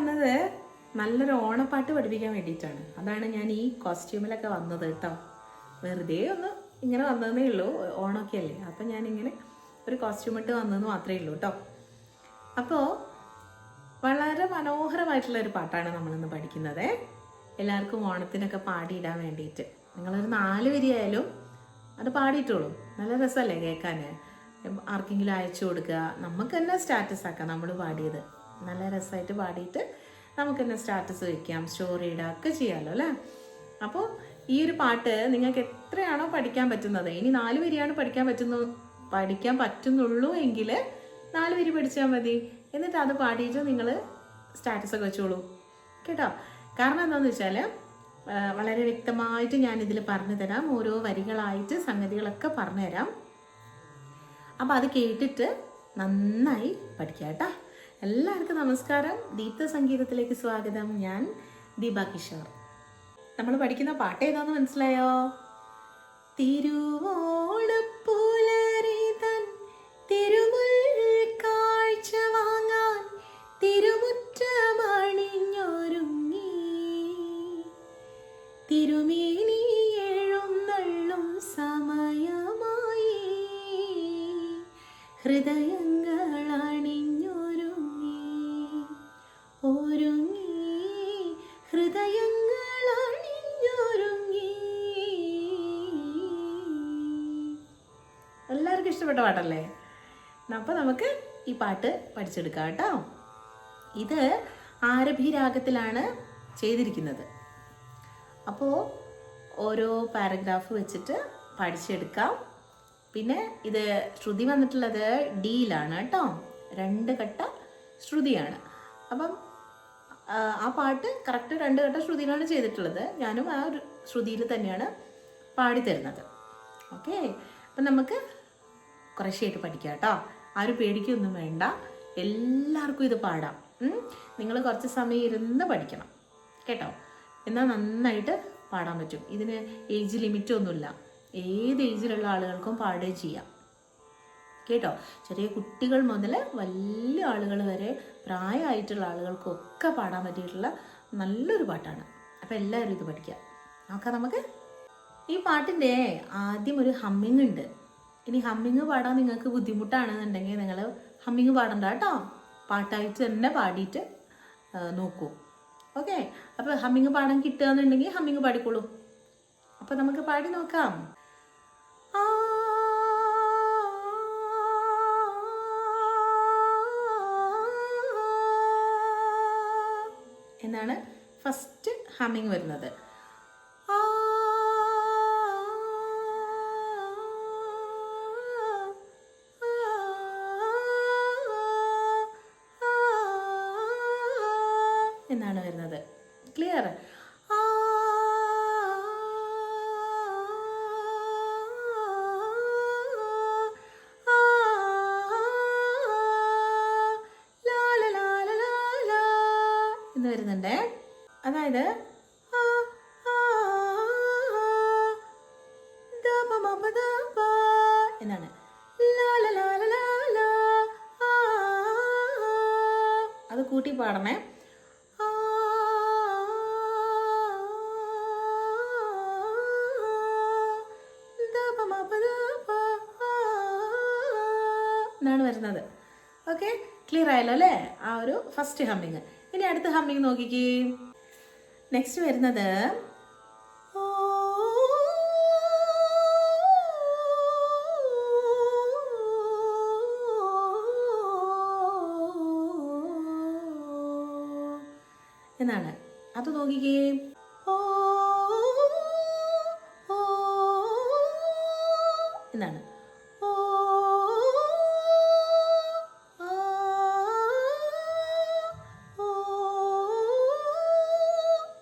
വന്നത് നല്ലൊരു ഓണപ്പാട്ട് പഠിപ്പിക്കാൻ വേണ്ടിയിട്ടാണ്. അതാണ് ഞാൻ ഈ കോസ്റ്റ്യൂമിലൊക്കെ വന്നത് കേട്ടോ. വെറുതെ ഒന്ന് ഇങ്ങനെ വന്നതേ ഉള്ളൂ ഓണമൊക്കെ അല്ലേ? അപ്പം ഞാനിങ്ങനെ ഒരു കോസ്റ്റ്യൂം ഇട്ട് വന്നതെന്ന് മാത്രമേ ഉള്ളൂ കേട്ടോ. അപ്പോൾ വളരെ മനോഹരമായിട്ടുള്ള ഒരു പാട്ടാണ് നമ്മളിന്ന് പഠിക്കുന്നത്. എല്ലാവർക്കും ഓണത്തിനൊക്കെ പാടിയിടാൻ വേണ്ടിയിട്ട്. നിങ്ങളൊരു നാല് വരിയായാലും അത് പാടിയിട്ടുള്ളൂ നല്ല രസമല്ലേ കേൾക്കാൻ ആർക്കെങ്കിലും അയച്ചു കൊടുക്കുക. നമുക്ക് തന്നെ സ്റ്റാറ്റസ് ആക്കാം നമ്മൾ പാടിയത്. നല്ല രസമായിട്ട് പാടിയിട്ട് നമുക്ക് സ്റ്റാറ്റസ് വയ്ക്കാം സ്റ്റോറി ഇടുക ചെയ്യാമല്ലോ അല്ലേ? അപ്പോൾ ഈ ഒരു പാട്ട് നിങ്ങൾക്ക് എത്രയാണോ പഠിക്കാൻ പറ്റുന്നത് ഇനി നാല് വരിയാണ് പഠിക്കാൻ പറ്റുന്നു പഠിക്കാൻ പറ്റുന്നുള്ളൂ എങ്കിൽ നാല് വരി പഠിച്ചാൽ മതി. എന്നിട്ട് അത് പാടിയിട്ട് നിങ്ങൾ സ്റ്റാറ്റസ് ഒക്കെ വെച്ചോളൂ. കേട്ടോ? കാരണം എന്താണെന്ന് വെച്ചാൽ വളരെ വ്യക്തമായിട്ട് ഞാൻ ഇതിൽ പറഞ്ഞു തരാം ഓരോ വരികളായിട്ട് സംഗതികളൊക്കെ പറഞ്ഞുതരാം അപ്പോൾ അത് കേട്ടിട്ട് നന്നായി പഠിക്കാം കേട്ടോ. എല്ലാവർക്കും നമസ്കാരം. ദീപ്ത സംഗീതത്തിലേക്ക് സ്വാഗതം. ഞാൻ ദീപ കിഷോർ. നമ്മൾ പഠിക്കുന്ന പാട്ട് ഏതാന്ന് മനസ്സിലായോ? തിരുവോണപ്പുലരി തൻ തിരുമുൽ കാഴ്ച വാങ്ങാൻ തിരുമുറ്റമണിഞ്ഞൊരുങ്ങി. തിരുമേനി എഴുന്നള്ളും സമയമായി. ഹൃദയങ്ങൾ പാട്ടല്ലേ? അപ്പോൾ നമുക്ക് ഈ പാട്ട് പഠിച്ചെടുക്കാം കേട്ടോ. ഇത് ആരഭി രാഗത്തിലാണ് ചെയ്തിരിക്കുന്നത്. അപ്പോൾ ഓരോ പാരഗ്രാഫ് വെച്ചിട്ട് പഠിച്ചെടുക്കാം. പിന്നെ ഇത് ശ്രുതി വന്നിട്ടുള്ളത് ഡിയിലാണ് കേട്ടോ. രണ്ട് ഘട്ട ശ്രുതിയാണ്. അപ്പം ആ, പാട്ട് കറക്റ്റ് രണ്ട് ഘട്ട ശ്രുതിയിലാണ് ചെയ്തിട്ടുള്ളത്. ഞാനും ആ ഒരു ശ്രുതിയിൽ തന്നെയാണ് പാടിത്തരുന്നത്. ഓക്കെ അപ്പം നമുക്ക് കുറേശ്ശായിട്ട് പഠിക്കുക കേട്ടോ. ആരും പേടിക്കൊന്നും വേണ്ട. എല്ലാവർക്കും ഇത് പാടാം. നിങ്ങൾ കുറച്ച് സമയം ഇരുന്ന് പഠിക്കണം. കേട്ടോ? എന്നാൽ നന്നായിട്ട് പാടാൻ പറ്റും. ഇതിന് ഏജ് ലിമിറ്റ് ഒന്നുമില്ല ഏത് ഏജിലുള്ള ആളുകൾക്കും പാടുകയും ചെയ്യാം. കേട്ടോ? ചെറിയ കുട്ടികൾ മുതൽ വലിയ ആളുകൾ വരെ പ്രായമായിട്ടുള്ള ആളുകൾക്കൊക്കെ പാടാൻ പറ്റിയിട്ടുള്ള നല്ലൊരു പാട്ടാണ്. അപ്പോൾ എല്ലാവരും ഇത് പഠിക്കാം. നോക്കാം നമുക്ക്. ഈ പാട്ടിന്റെ ആദ്യം ഒരു ഹമ്മിങ് ഉണ്ട്. ഇനി ഹമ്മിങ് പാടാൻ നിങ്ങൾക്ക് ബുദ്ധിമുട്ടാണെന്നുണ്ടെങ്കിൽ നിങ്ങൾ ഹമ്മിങ് പാടണ്ട കേട്ടോ. പാട്ടായിട്ട് തന്നെ പാടിയിട്ട് നോക്കൂ. ഓക്കെ അപ്പോൾ ഹമ്മിങ് പാടാൻ കിട്ടുകയെന്നുണ്ടെങ്കിൽ ഹമ്മിങ് പാടിക്കോളൂ. അപ്പോൾ നമുക്ക് പാടി നോക്കാം. ആ എന്നാണ് ഫസ്റ്റ് ഹമ്മിങ് വരുന്നത്. വരുന്നുണ്ടേ അതായത് എന്നാണ്. അത് കൂട്ടി പാടണേ. എന്നാണ് വരുന്നത്. ഓക്കെ? ക്ലിയർ ആയല്ലോ അല്ലേ? ആ ഒരു ഫസ്റ്റ് ഹമ്മിങ്. ഹമ്മിങ് നോക്കിക്കേ. നെക്സ്റ്റ് വരുന്നത്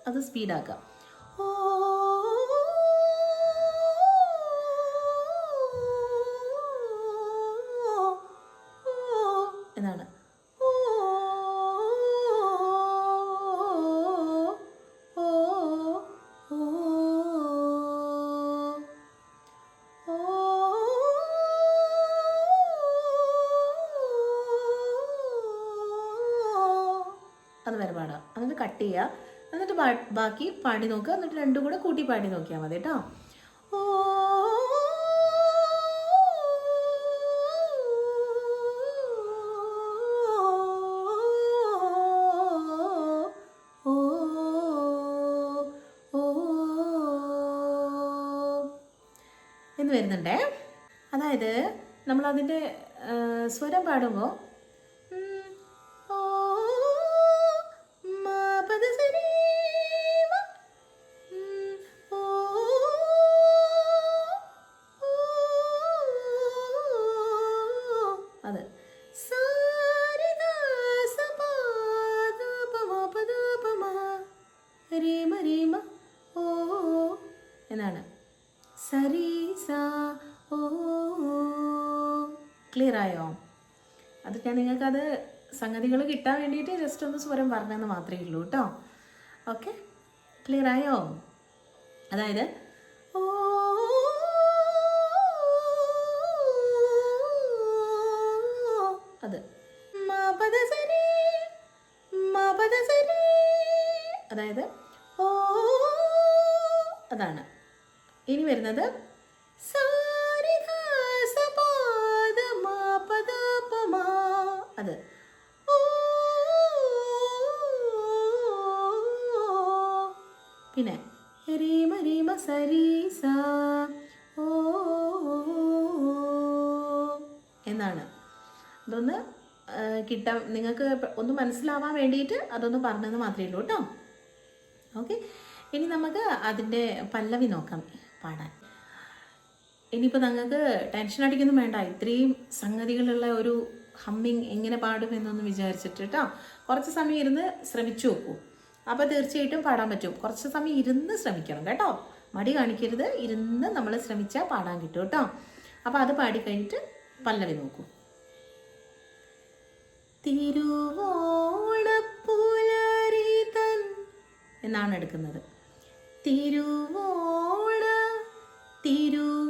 അത് സ്പീഡാക്കാം. എന്നാണ്. അത് വരെ പാടാം. എന്നിട്ട് കട്ട് ചെയ്യുക ബാക്കി പാടി നോക്കുക എന്നിട്ട് രണ്ടും കൂടെ കൂട്ടി പാടി നോക്കിയാൽ മതി കേട്ടോ. ഓ എന്ന് വരുന്നുണ്ടേ. അതായത് നമ്മൾ അതിന്റെ സ്വരം പാടുമ്പോൾ സംഗതികൾ കിട്ടാൻ വേണ്ടിയിട്ട് ജസ്റ്റ് ഒന്ന് സ്വരം പറഞ്ഞെന്ന് മാത്രമേ ഉള്ളൂ കേട്ടോ. ഓക്കെ ക്ലിയർ ആയോ? അതായത് ഓ അത് അതായത് ഓ അതാണ്. ഇനി വരുന്നത് അത് പിന്നെ രീമ രീമ സരീസ ഓ എന്നാണ്. അതൊന്ന് കിട്ടാൻ നിങ്ങൾക്ക് ഒന്ന് മനസ്സിലാവാൻ വേണ്ടിയിട്ട് അതൊന്ന് പറഞ്ഞെന്ന് മാത്രമേ ഉള്ളൂ കേട്ടോ. ഓക്കെ. ഇനി നമുക്ക് അതിന്റെ പല്ലവി നോക്കാം പാടാൻ. ഇനിയിപ്പോൾ നിങ്ങൾക്ക് ടെൻഷൻ അടിക്കൊന്നും വേണ്ട. ഇത്രയും സംഗതികളുള്ള ഒരു ഹമ്മിങ് എങ്ങനെ പാടും എന്നൊന്ന് വിചാരിച്ചിട്ട് കേട്ടോ. കുറച്ച് സമയം ഇരുന്ന് ശ്രമിച്ചു നോക്കൂ. അപ്പോൾ തീർച്ചയായിട്ടും പാടാൻ പറ്റും. കുറച്ച് സമയം ഇരുന്ന് ശ്രമിക്കണം കേട്ടോ. മടി കാണിക്കരുത്. ഇരുന്ന് നമ്മൾ ശ്രമിച്ചാൽ പാടാൻ കിട്ടും കേട്ടോ. അപ്പോൾ അത് പാടിക്കഴിഞ്ഞിട്ട് പല്ലവി നോക്കൂ. തിരുവോളപ്പുലരി തൻ എന്നാണ് എടുക്കുന്നത്. തിരുവോള തിരുവോണപ്പുലരി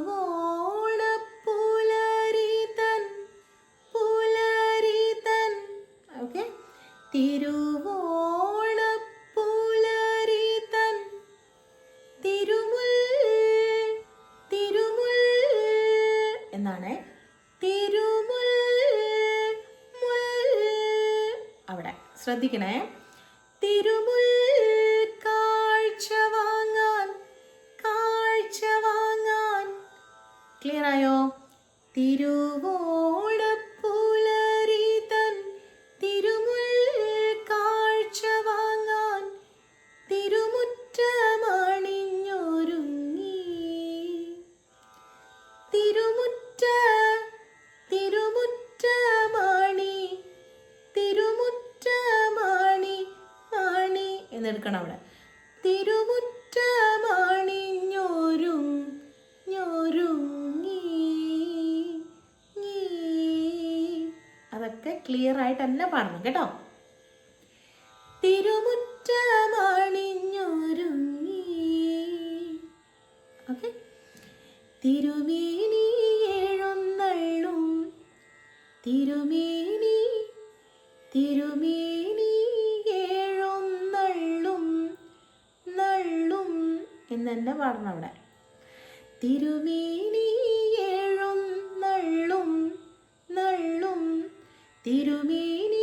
ശ്രദ്ധിക്കണേ പാടണം കേട്ടോ. തിരുമുറ്റമണിഞ്ഞൊരുങ്ങി. ഓക്കെ. തിരുമേനി എഴുന്നള്ളും. തിരുമേനി തിരുമേനി എഴുന്നള്ളും. നള്ളും എന്നെ പാടണം അവിടെ. തിരുമേനി എഴുന്നള്ളും. നള്ളും തിരുമേനി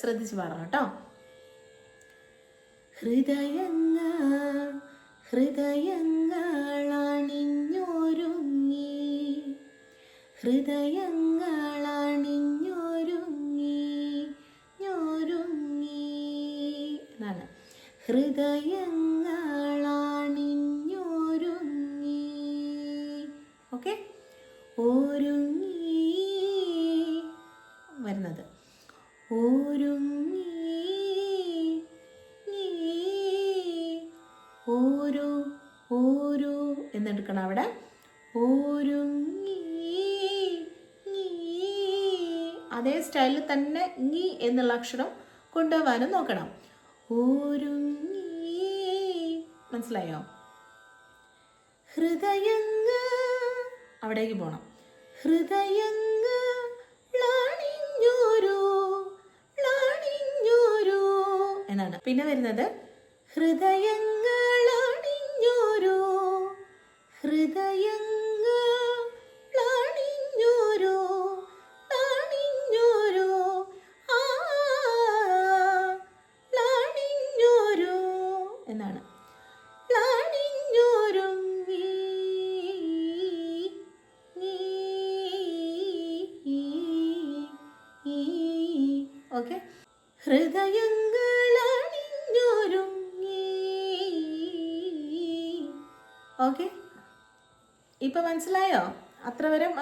ശ്രദ്ധിച്ച് പാടണം കേട്ടോ. ഹൃദയങ്ങൾ ഹൃദയങ്ങളണിഞ്ഞൊരുങ്ങി. ഹൃദയങ്ങളണിഞ്ഞൊരുങ്ങി ഞൊരുങ്ങി. എന്നാണ്. ഹൃദയങ്ങൾ തന്നെ നീ എന്നുള്ള അക്ഷരം കൊണ്ടുപോകാനും നോക്കണം. ഓരുങ്ങി മനസ്സിലായോ? ഹൃദയങ്ങ. അവിടേക്ക് പോണം. ഹൃദയങ്ങ എന്നാണ്. പിന്നെ വരുന്നത് ഹൃദയങ്ങളണിഞ്ഞോരോ ഹൃദയങ്ങളണിഞ്ഞോരോ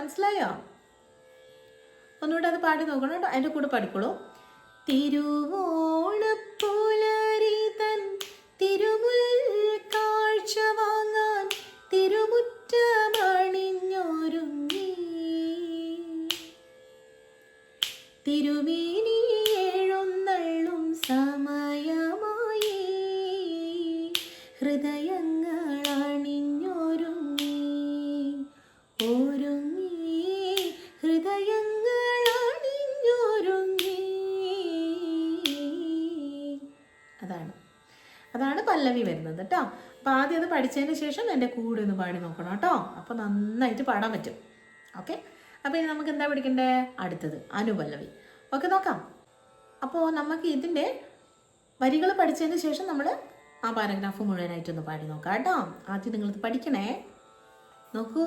മനസ്സിലായോ? ഒന്നുകൂടെ അത് പാടി നോക്കണം കേട്ടോ. അതിന്റെ കൂടെ പഠിക്കുള്ളൂ തിരുവോണപ്പുലരി കേട്ടോ. അപ്പം ആദ്യം അത് പഠിച്ചതിന് ശേഷം എന്റെ കൂടെ ഒന്ന് പാടി നോക്കണം കേട്ടോ. അപ്പോൾ നന്നായിട്ട് പാടാൻ പറ്റും. ഓക്കെ? അപ്പോൾ ഇനി നമുക്ക് എന്താ പഠിക്കണ്ടേ? അടുത്തത് അനുപല്ലവി. ഓക്കെ നോക്കാം. അപ്പോൾ നമുക്ക് ഇതിന്റെ വരികൾ പഠിച്ചതിന് ശേഷം നമ്മൾ ആ പാരഗ്രാഫ് മുഴുവനായിട്ടൊന്ന് പാടി നോക്കാം കേട്ടോ. ആദ്യം നിങ്ങളിത് പഠിക്കണേ. നോക്കൂ.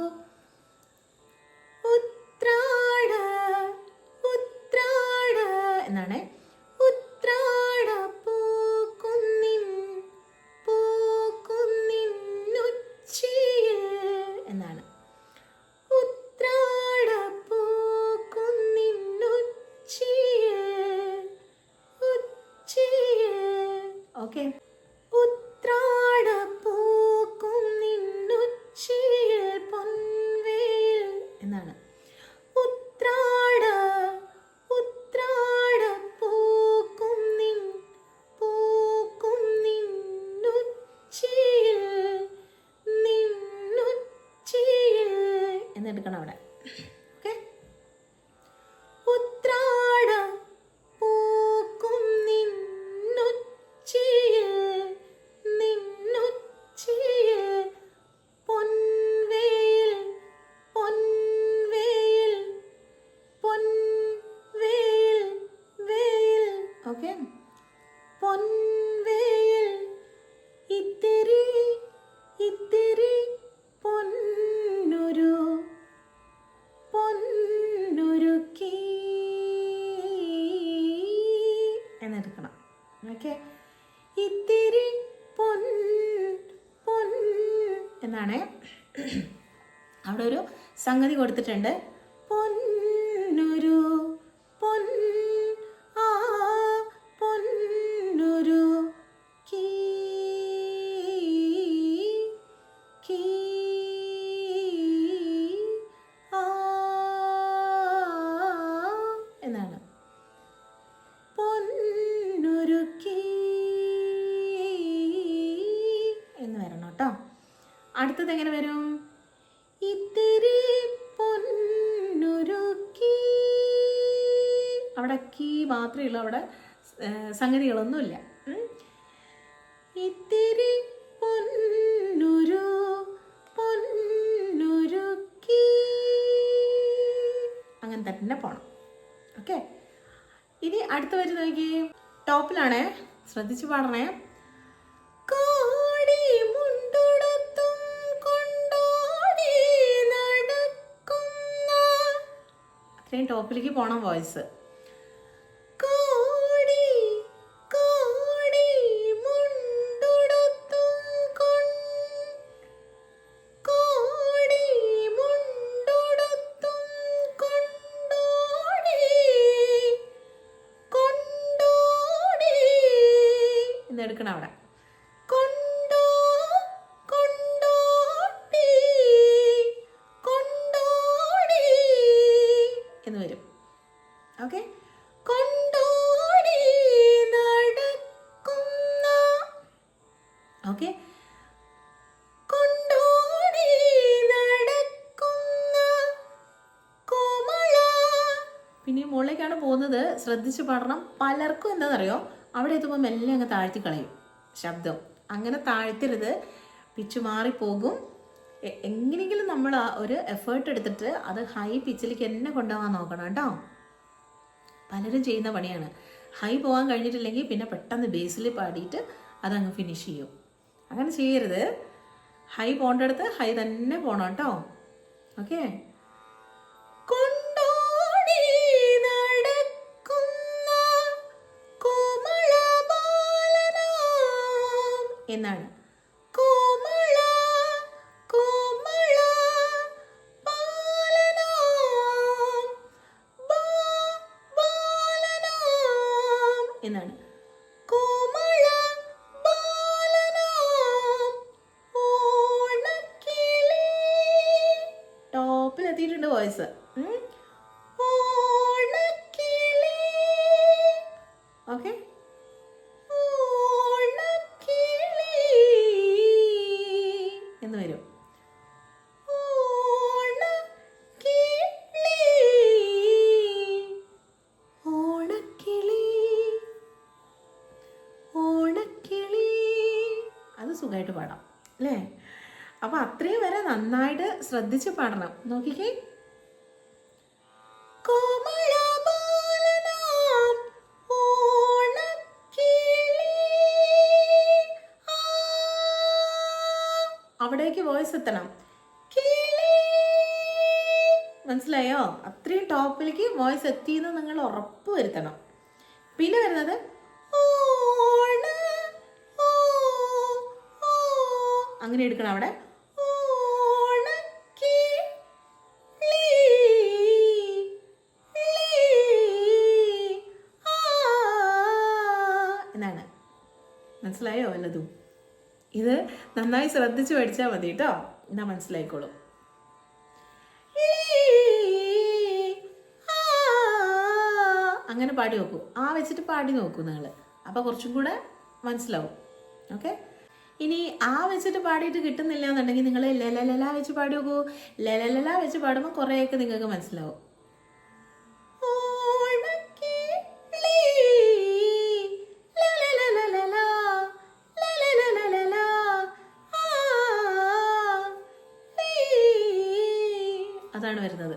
പൊൻവേൽ ഇത്തിരി ഇത്തിരി ഇത്തിരി പൊൻ അവിടെ ഒരു സംഗതി കൊടുത്തിട്ടുണ്ട്. പൊന്നൊരു പൊൻ അവിടെ കീ മാത്രമേ ഉള്ളൂ. അവിടെ സംഗതികളൊന്നുമില്ല. ഇത്തിരി അങ്ങനെ തന്നെ പോണം. ഓക്കെ? ഇനി അടുത്ത വരി നോക്കി ടോപ്പിലാണേ. ശ്രദ്ധിച്ചു പാടണേ. അത്രയും ടോപ്പിലേക്ക് പോണം വോയിസ്. എടുക്കണം അവിടെ. കൊണ്ടോ കൊണ്ടോടി എന്ന് വരും. ഓക്കെ കൊണ്ടോടി നടക്കുന്ന പിന്നെ മുകളിലേക്കാണ് പോകുന്നത്. ശ്രദ്ധിച്ച് പാടണം. പലർക്കും എന്താണെന്നറിയോ? അവിടെ എത്തുമ്പോൾ മെല്ലെ അങ്ങ് താഴ്ത്തി കളയും. ശബ്ദം. അങ്ങനെ താഴ്ത്തരുത്. പിച്ച് മാറിപ്പോകും എങ്ങനെയെങ്കിലും നമ്മൾ ഒരു എഫേർട്ട് എടുത്തിട്ട് അത് ഹൈ പിച്ചിലേക്ക് എന്നെ കൊണ്ടുപോകാൻ നോക്കണം കേട്ടോ. പലരും ചെയ്യുന്ന പണിയാണ്. ഹൈ പോകാൻ കഴിഞ്ഞിട്ടില്ലെങ്കിൽ പിന്നെ പെട്ടെന്ന് ബേസിൽ പാടിയിട്ട് അതങ്ങ് ഫിനിഷ് ചെയ്യും. അങ്ങനെ ചെയ്യരുത്. ഹൈ പോകേണ്ടടുത്ത് ഹൈ തന്നെ പോകണം കേട്ടോ. ഓക്കെ എന്നാണ്. അത് സുഖമായിട്ട് പാടാം അല്ലേ? അപ്പൊ അത്രയും വരെ നന്നായിട്ട് ശ്രദ്ധിച്ച് പാടണം. നോക്കിക്കേ. ആ. അവിടേക്ക് വോയിസ് എത്തണം. മനസ്സിലായോ? അത്രയും ടോപ്പിലേക്ക് വോയിസ് എത്തിയെന്ന് നിങ്ങൾ ഉറപ്പ് വരുത്തണം. പിന്നെ വരുന്നത് അങ്ങനെ എടുക്കണം അവിടെ. എന്നാണ്? മനസ്സിലായോ വല്ലതും? ഇത് നന്നായി ശ്രദ്ധിച്ച് പഠിച്ചാൽ മതി കേട്ടോ. എന്നാ മനസ്സിലായിക്കോളും. അങ്ങനെ പാടി നോക്കൂ. ആ വെച്ചിട്ട് പാടി നോക്കൂ നിങ്ങൾ അപ്പോൾ കുറച്ചും കൂടെ മനസ്സിലാവും. ഓക്കെ? ഇനി ആ വെച്ചിട്ട് പാടിയിട്ട് കിട്ടുന്നില്ല എന്നുണ്ടെങ്കിൽ നിങ്ങൾ ലലലല വെച്ച് പാടി നോക്കൂ ലലലല വെച്ച് പാടുമ്പോൾ കുറേയൊക്കെ നിങ്ങൾക്ക് മനസ്സിലാവും. അതാണ് വരുന്നത്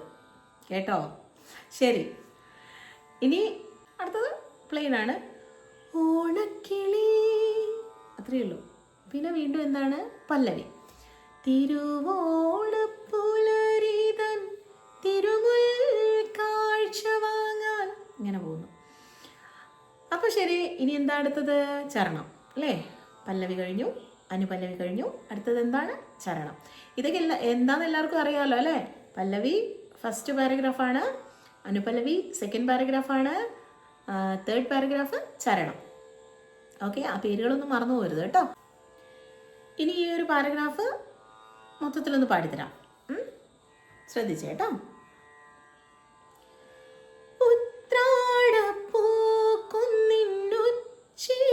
കേട്ടോ ശരി ഇനി അടുത്തത് പ്ലെയിൻ ആണ് ഓണക്കിളി അത്രയേ ഉള്ളൂ പിന്നെ വീണ്ടും എന്താണ്? പല്ലവി. തിരുവോണപ്പുലരിതൻ തിരുമുൽ കാഴ്ച വാങ്ങാൻ ഇങ്ങനെ പോകുന്നു. അപ്പോൾ ശരി ഇനി എന്താ അടുത്തത്? ചരണം. അല്ലേ? പല്ലവി കഴിഞ്ഞു അനുപല്ലവി കഴിഞ്ഞു. അടുത്തത് എന്താണ്? ചരണം. ഇതൊക്കെ എല്ലാ എന്താണെന്ന് എല്ലാവർക്കും അറിയാമല്ലോ അല്ലേ? പല്ലവി ഫസ്റ്റ് പാരഗ്രാഫാണ് അനുപല്ലവി സെക്കൻഡ് പാരഗ്രാഫാണ് തേർഡ് പാരഗ്രാഫ് ചരണം. ഓക്കെ ആ പേരുകളൊന്നും മറന്നു പോരുത് കേട്ടോ. ഇനി ഈ ഒരു പാരഗ്രാഫ് മൊത്തത്തിലൊന്ന് പാടിത്തരാം ഉം? ശ്രദ്ധിച്ചേ കേട്ടോ ഉത്രാടപ്പൂക്കുന്നിന്നുച്ചിയിൽ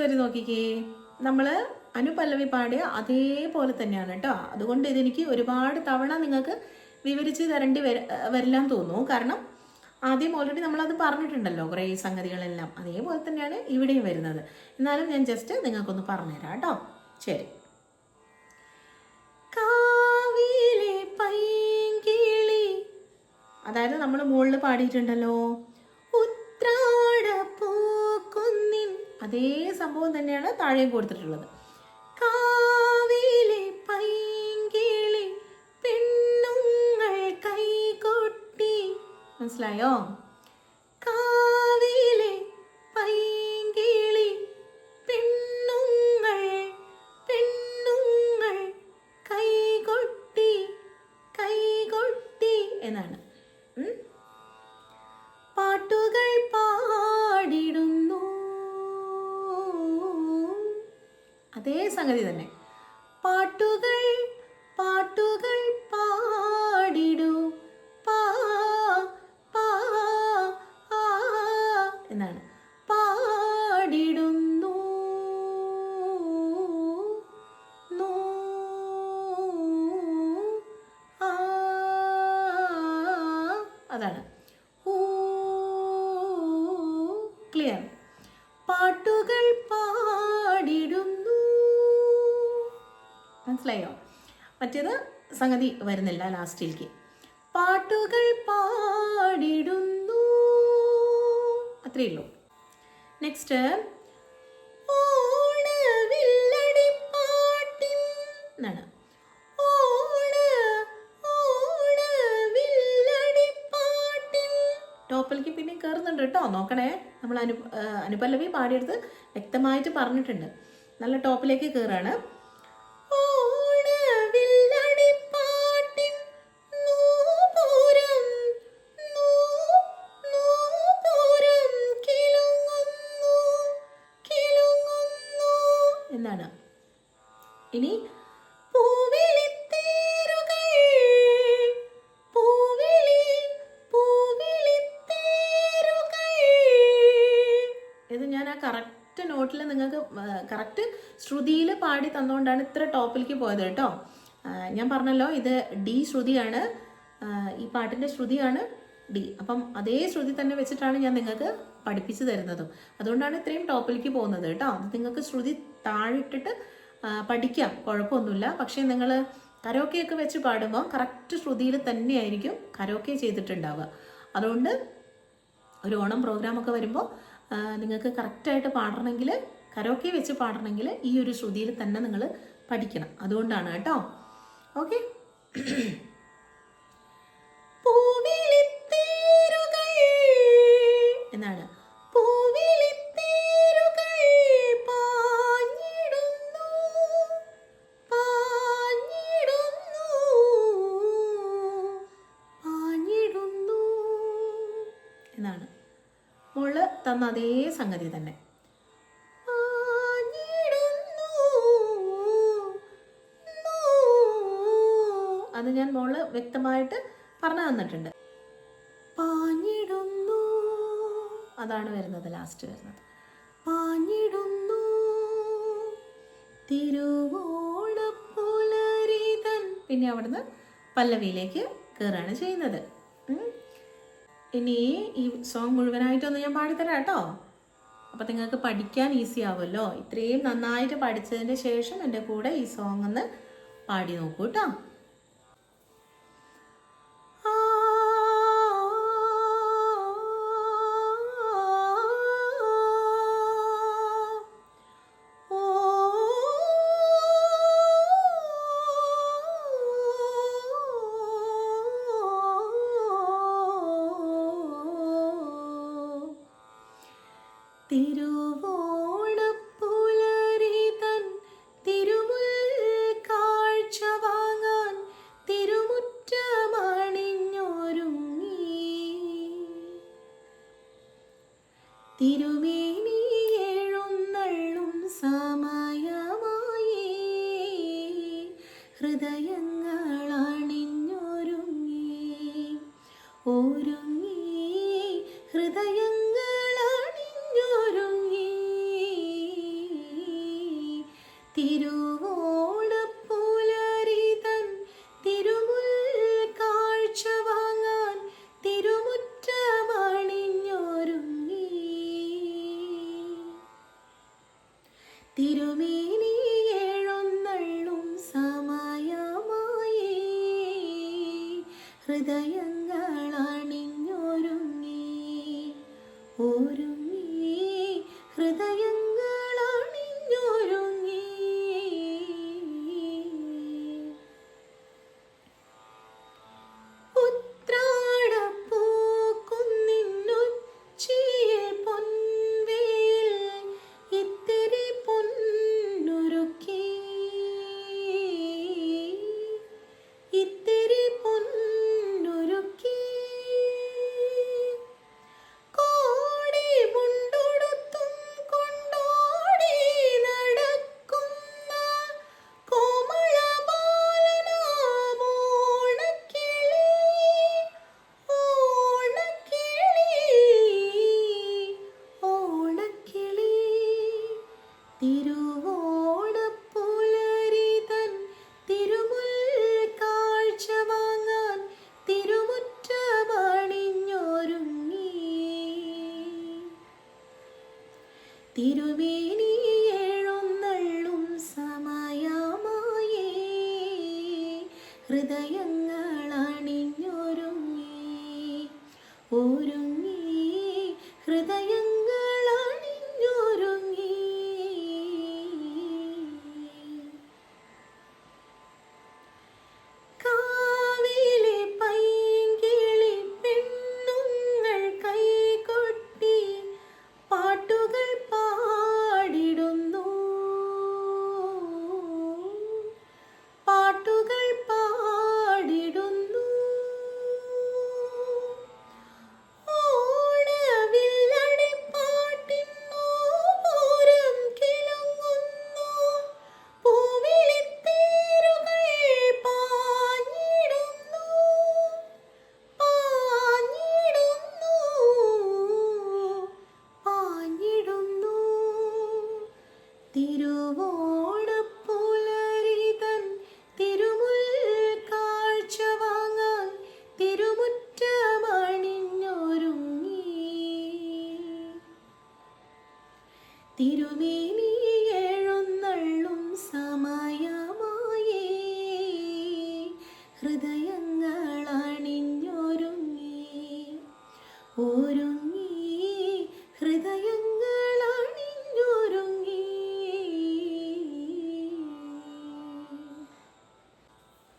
വരി നോക്കിക്കേ. നമ്മൾ അനുപല്ലവി പാടിയ അതേപോലെ തന്നെയാണ് കേട്ടോ അതുകൊണ്ട് ഇതെനിക്ക് ഒരുപാട് തവണ നിങ്ങൾക്ക് വിവരിച്ച് തരേണ്ടി വര വരില്ലാന്ന് തോന്നുന്നു. കാരണം ആദ്യം ഓൾറെഡി നമ്മളത് പറഞ്ഞിട്ടുണ്ടല്ലോ കുറേ സംഗതികളെല്ലാം. അതേപോലെ തന്നെയാണ് ഇവിടെയും വരുന്നത്. എന്നാലും ഞാൻ ജസ്റ്റ് നിങ്ങൾക്കൊന്ന് പറഞ്ഞുതരാം കേട്ടോ ശരി. അതായത് നമ്മൾ മുകളിൽ പാടിയിട്ടുണ്ടല്ലോ. അതേ സംഭവം തന്നെയാണ് താഴെയും കൊടുത്തിട്ടുള്ളത്. കാവിലെ പൈങ്കിളി പെണ്ണുങ്ങൾ കൈകൊട്ടി. മനസ്സിലായോ? പാട്ടുകൾ പാടിടുന്നു. മനസ്സിലായോ? മറ്റേത് സംഗതി വരുന്നില്ല ലാസ്റ്റിലേക്ക്. പാട്ടുകൾ പാടിടുന്നു. അത്രയേ ഉള്ളൂ. നെക്സ്റ്റ് കയറുന്നുണ്ട് കേട്ടോ. നോക്കണേ. നമ്മൾ അനു അനുപല്ലവി പാടിയെടുത്ത് വ്യക്തമായിട്ട് പറഞ്ഞിട്ടുണ്ട്. നല്ല ടോപ്പിലേക്ക് കയറാണ് കറക്റ്റ് നോട്ടിൽ നിങ്ങൾക്ക് കറക്റ്റ് ശ്രുതിയിൽ പാടി തന്നുകൊണ്ടാണ് ഇത്ര ടോപ്പിലേക്ക് പോയത് കേട്ടോ. ഞാൻ പറഞ്ഞല്ലോ ഇത് ഡി ശ്രുതിയാണ്. ഈ പാട്ടിന്റെ ശ്രുതിയാണ് ഡി. അപ്പം അതേ ശ്രുതി തന്നെ വെച്ചിട്ടാണ് ഞാൻ നിങ്ങൾക്ക് പഠിപ്പിച്ചു തരുന്നതും. അതുകൊണ്ടാണ് ഇത്രയും ടോപ്പിലേക്ക് പോകുന്നത് കേട്ടോ. അത് നിങ്ങൾക്ക് ശ്രുതി താഴിട്ടിട്ട് പഠിക്കാം. കുഴപ്പമൊന്നുമില്ല. പക്ഷേ നിങ്ങൾ കരോക്കെയൊക്കെ വെച്ച് പാടുമ്പോൾ കറക്റ്റ് ശ്രുതിയിൽ തന്നെയായിരിക്കും കരോക്കെ ചെയ്തിട്ടുണ്ടാവുക. അതുകൊണ്ട് ഒരു ഓണം പ്രോഗ്രാമൊക്കെ വരുമ്പോൾ നിങ്ങൾക്ക് കറക്റ്റായിട്ട് പാടണമെങ്കിൽ കരോക്കെ വെച്ച് പാടണമെങ്കിൽ ഈ ഒരു ശ്രുതിയിൽ തന്നെ നിങ്ങൾ പഠിക്കണം. അതുകൊണ്ടാണ് കേട്ടോ. ഓക്കെ എന്നാണ്. തന്ന അതേ സംഗതി തന്നെ. അത് ഞാൻ മോൾ വ്യക്തമായിട്ട് പറഞ്ഞു തന്നിട്ടുണ്ട് പാഞ്ഞിടുന്നു അതാണ് വരുന്നത് ലാസ്റ്റ് വരുന്നത് പാഞ്ഞിടുന്നു തിരുവോണപ്പുലരിതൻ പിന്നെ അവിടുന്ന് പല്ലവിയിലേക്ക് കയറാണ് ചെയ്യുന്നത്. ഇനി ഈ സോങ് മുഴുവനായിട്ടൊന്ന് ഞാൻ പാടിത്തരാം കേട്ടോ അപ്പം നിങ്ങൾക്ക് പഠിക്കാൻ ഈസി ആവുമല്ലോ. ഇത്രയും നന്നായിട്ട് പഠിച്ചതിന് ശേഷം എന്റെ കൂടെ ഈ സോങ് ഒന്ന് പാടി നോക്കൂ കേട്ടോ തിരുവോണപ്പുലരിതൻ തിരുമേനി എഴുന്നള്ളും സമയമായേ. ഹൃദയങ്ങൾ അണിഞ്ഞൊരുങ്ങി ഒരുങ്ങി. ഹൃദയങ്ങൾ അണിഞ്ഞൊരുങ്ങി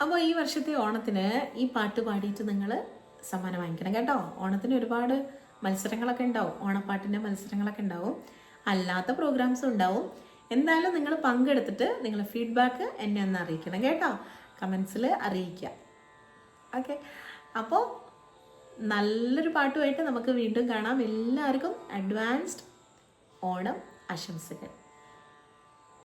അപ്പോൾ ഈ വർഷത്തെ ഓണത്തിന് ഈ പാട്ട് പാടിയിട്ട് നിങ്ങൾ സമ്മാനം വാങ്ങിക്കണം കേട്ടോ. ഓണത്തിന് ഒരുപാട് മത്സരങ്ങളൊക്കെ ഉണ്ടാവും. ഓണപ്പാട്ടിന്റെ മത്സരങ്ങളൊക്കെ ഉണ്ടാവും. അല്ലാത്ത പ്രോഗ്രാംസും ഉണ്ടാവും. എന്തായാലും നിങ്ങൾ പങ്കെടുത്തിട്ട് നിങ്ങളുടെ ഫീഡ്ബാക്ക് എന്നെ ഒന്ന് അറിയിക്കണം കേട്ടോ. കമൻസിൽ അറിയിക്കുക. ഓക്കെ അപ്പോൾ നല്ലൊരു പാട്ടുമായിട്ട് നമുക്ക് വീണ്ടും കാണാം. എല്ലാവർക്കും അഡ്വാൻസ്ഡ് ഓണം ആശംസകൾ.